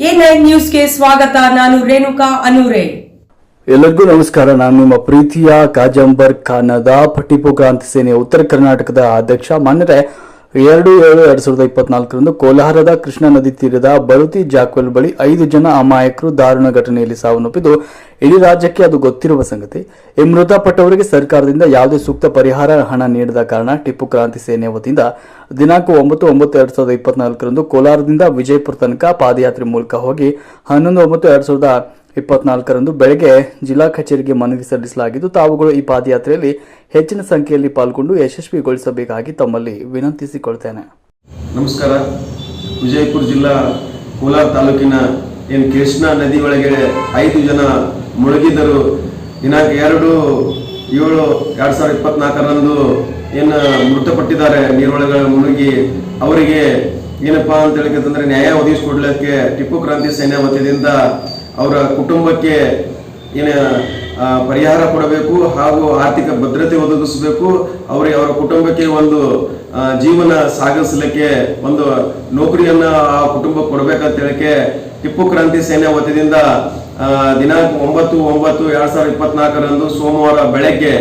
ನ್ಯೂಸ್ಗೆ ಸ್ವಾಗತ, ನಾನು ರೇಣುಕಾ ಅನೂರೆ. ಎಲ್ಲರಿಗೂ ನಮಸ್ಕಾರ, ನಾನು ನಿಮ್ಮ ಪ್ರೀತಿಯ ಕಾಜಂಬರ್ ಖಾನದ ಪಟಿಪು ಕ್ರಾಂತಿ ಸೇನೆಯ ಉತ್ತರ ಕರ್ನಾಟಕದ ಅಧ್ಯಕ್ಷ. ಮಾನ್ಯರೇ ಎರಡು ಏಳು ಎರಡು ಸಾವಿರದ ಇಪ್ಪತ್ನಾಲ್ಕರಂದು ಕೋಲಾರದ ಕೃಷ್ಣಾ ನದಿ ತೀರದ ಬರುತಿ ಜಾಕ್ವೆಲ್ ಬಳಿ ಐದು ಜನ ಅಮಾಯಕರು ದಾರುಣ ಘಟನೆಯಲ್ಲಿ ಸಾವನ್ನಪ್ಪಿದ್ದು, ಇಡೀ ರಾಜ್ಯಕ್ಕೆ ಅದು ಗೊತ್ತಿರುವ ಸಂಗತಿ. ಈ ಮೃತಪಟ್ಟವರಿಗೆ ಸರ್ಕಾರದಿಂದ ಯಾವುದೇ ಸೂಕ್ತ ಪರಿಹಾರ, ಹಣ ನೀಡದ ಕಾರಣ ಟಿಪ್ಪು ಕ್ರಾಂತಿ ಸೇನೆ ವತಿಯಿಂದ ದಿನಾಂಕ ಒಂಬತ್ತು ಒಂಬತ್ತು ಎರಡು ಸಾವಿರದ ಇಪ್ಪತ್ನಾಲ್ಕರಂದು ಕೋಲಾರದಿಂದ ವಿಜಯಪುರ ತನಕ ಪಾದಯಾತ್ರೆ ಮೂಲಕ ಹೋಗಿ, ಹನ್ನೊಂದು ಒಂಬತ್ತು ಎರಡ್ ಸಾವಿರದ ಇಪ್ಪತ್ನಾಲ್ಕರಂದು ಬೆಳಗ್ಗೆ ಜಿಲ್ಲಾ ಕಚೇರಿಗೆ ಮನವಿ ಸಲ್ಲಿಸಲಾಗಿದ್ದು, ತಾವುಗಳು ಈ ಪಾದಯಾತ್ರೆಯಲ್ಲಿ ಹೆಚ್ಚಿನ ಸಂಖ್ಯೆಯಲ್ಲಿ ಪಾಲ್ಗೊಂಡು ಯಶಸ್ವಿಗೊಳಿಸಬೇಕಾಗಿ ತಮ್ಮಲ್ಲಿ ವಿನಂತಿಸಿಕೊಳ್ತೇನೆ. ನಮಸ್ಕಾರ. ವಿಜಯಪುರ ಜಿಲ್ಲಾ ಕೋಲಾರ ತಾಲೂಕಿನ ಏನು ಕೃಷ್ಣಾ ನದಿ ಒಳಗೆ ಐದು ಜನ ಮುಳುಗಿದ್ದರು. ದಿನಾಂಕ ಎರಡು ಏಳು ಎರಡು ಸಾವಿರದ ಇಪ್ಪತ್ನಾಲ್ಕರಂದು ಏನು ಮೃತಪಟ್ಟಿದ್ದಾರೆ. ನೀರೊಳಗೆ ಮುಳುಗಿ ಅವರಿಗೆ ಏನಪ್ಪಾ ಅಂತ ಹೇಳಿಕಂತಂದ್ರೆ ನ್ಯಾಯ ಒದಗಿಸ್ಕೊಡ್ಲಿಕ್ಕೆ ಟಿಪ್ಪು ಕ್ರಾಂತಿ ಸೇನೆ ವತಿಯಿಂದ ಅವರ ಕುಟುಂಬಕ್ಕೆ ಏನು ಪರಿಹಾರ ಕೊಡಬೇಕು ಹಾಗೂ ಆರ್ಥಿಕ ಭದ್ರತೆ ಒದಗಿಸಬೇಕು. ಅವರಿಗೆ ಅವರ ಕುಟುಂಬಕ್ಕೆ ಒಂದು ಜೀವನ ಸಾಗಿಸಲಿಕ್ಕೆ ಒಂದು ನೌಕರಿಯನ್ನ ಆ ಕುಟುಂಬ ಕೊಡಬೇಕಂತ ಹೇಳಕ್ಕೆ ಟಿಪ್ಪು ಕ್ರಾಂತಿ ಸೇನೆ ವತಿಯಿಂದ ದಿನಾಂಕ ಒಂಬತ್ತು ಒಂಬತ್ತು ಎರಡ್ ಸಾವಿರದ ಇಪ್ಪತ್ನಾಲ್ಕರಂದು ಸೋಮವಾರ ಬೆಳಗ್ಗೆ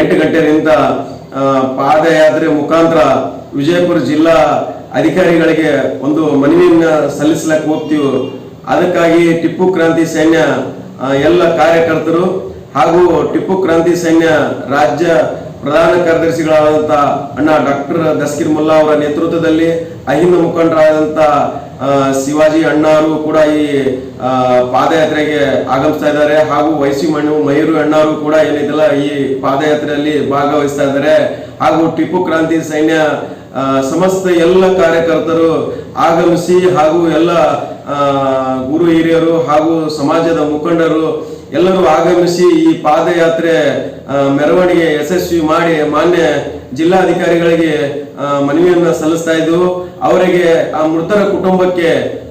ಎಂಟು ಗಂಟೆಯಿಂದ ಪಾದಯಾತ್ರೆ ಮುಖಾಂತರ ವಿಜಯಪುರ ಜಿಲ್ಲಾ ಅಧಿಕಾರಿಗಳಿಗೆ ಒಂದು ಮನವಿಯನ್ನ ಸಲ್ಲಿಸಲಕ್ಕೆ ಹೋಗ್ತೀವಿ. ಅದಕ್ಕಾಗಿ ಟಿಪ್ಪು ಕ್ರಾಂತಿ ಸೈನ್ಯ ಎಲ್ಲ ಕಾರ್ಯಕರ್ತರು ಹಾಗೂ ಟಿಪ್ಪು ಕ್ರಾಂತಿ ಸೈನ್ಯ ರಾಜ್ಯ ಪ್ರಧಾನ ಕಾರ್ಯದರ್ಶಿಗಳಾದಂಥ ಅಣ್ಣ ಡಾಕ್ಟರ್ ದಸ್ಕಿರ್ ಮುಲ್ಲಾ ಅವರ ನೇತೃತ್ವದಲ್ಲಿ ಅಹಿಂದ ಮುಖಂಡರಾದಂಥ ಶಿವಾಜಿ ಅಣ್ಣವರು ಕೂಡ ಈ ಪಾದಯಾತ್ರೆಗೆ ಆಗಮಿಸ್ತಾ ಇದ್ದಾರೆ. ಹಾಗೂ ವೈಸಿ ಮಣ್ಣು ಮಯೂರು ಅಣ್ಣವರು ಕೂಡ ಏನಿದೆಲ್ಲ ಈ ಪಾದಯಾತ್ರೆಯಲ್ಲಿ ಭಾಗವಹಿಸ್ತಾ ಇದ್ದಾರೆ. ಹಾಗೂ ಟಿಪ್ಪು ಕ್ರಾಂತಿ ಸೈನ್ಯ ಸಮಸ್ತ ಎಲ್ಲ ಕಾರ್ಯಕರ್ತರು ಆಗಮಿಸಿ ಹಾಗೂ ಎಲ್ಲ ಗುರು ಹಿರಿಯರು ಹಾಗೂ ಸಮಾಜದ ಮುಖಂಡರು ಎಲ್ಲರೂ ಆಗಮಿಸಿ ಈ ಪಾದಯಾತ್ರೆ ಮೆರವಣಿಗೆ ಯಶಸ್ವಿ ಮಾಡಿ ಮಾನ್ಯ ಜಿಲ್ಲಾಧಿಕಾರಿಗಳಿಗೆ ಮನವಿಯನ್ನ ಸಲ್ಲಿಸ್ತಾ ಇದ್ದು, ಅವರಿಗೆ ಆ ಮೃತರ ಕುಟುಂಬಕ್ಕೆ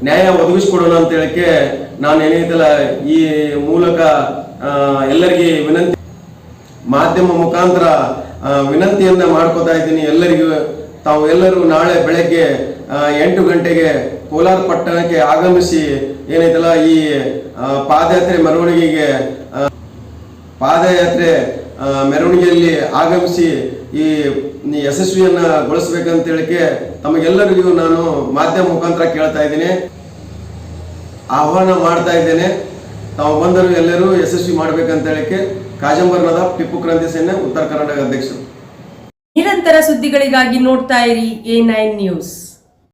ನ್ಯಾಯ ಒದಗಿಸಿಕೊಡೋಣ ಅಂತ ಹೇಳಕ್ಕೆ ನಾನು ಏನೈತಲ್ಲ ಈ ಮೂಲಕ ಎಲ್ಲರಿಗೆ ವಿನಂತಿ, ಮಾಧ್ಯಮ ಮುಖಾಂತರ ವಿನಂತಿಯನ್ನ ಮಾಡ್ಕೋತಾ ಇದ್ದೀನಿ ಎಲ್ಲರಿಗೂ. ತಾವು ಎಲ್ಲರೂ ನಾಳೆ ಬೆಳಗ್ಗೆ ಎಂಟು ಗಂಟೆಗೆ ಕೋಲಾರ ಪಟ್ಟಣಕ್ಕೆ ಆಗಮಿಸಿ ಏನೈತಲ್ಲ ಈ ಪಾದಯಾತ್ರೆ ಮೆರವಣಿಗೆಗೆ ಪಾದಯಾತ್ರೆ ಮೆರವಣಿಗೆಯಲ್ಲಿ ಆಗಮಿಸಿ ಈ ಯಶಸ್ವಿಯನ್ನ ಗೊಳಿಸ್ಬೇಕಂತ ಹೇಳಿಕೆ ತಮಗೆಲ್ಲರಿಗೂ ನಾನು ಮಾಧ್ಯಮ ಮುಖಾಂತರ ಕೇಳ್ತಾ ಇದ್ದೀನಿ. ಆಹ್ವಾನ ಮಾಡ್ತಾ ಇದ್ದೇನೆ. ತಾವು ಬಂದರು ಎಲ್ಲರೂ ಯಶಸ್ವಿ ಮಾಡ್ಬೇಕಂತ ಹೇಳಿಕೆ ಕಾಜಂಬರ್ನದ ಟಿಪ್ಪು ಕ್ರಾಂತಿ ಸೇನೆ, ಉತ್ತರ ಕರ್ನಾಟಕ ಅಧ್ಯಕ್ಷರು. ನಿರಂತರ ಸುದ್ದಿಗಳಿಗಾಗಿ ನೋಡ್ತಾ ಇರಿ ಎ ನ್ಯೂಸ್.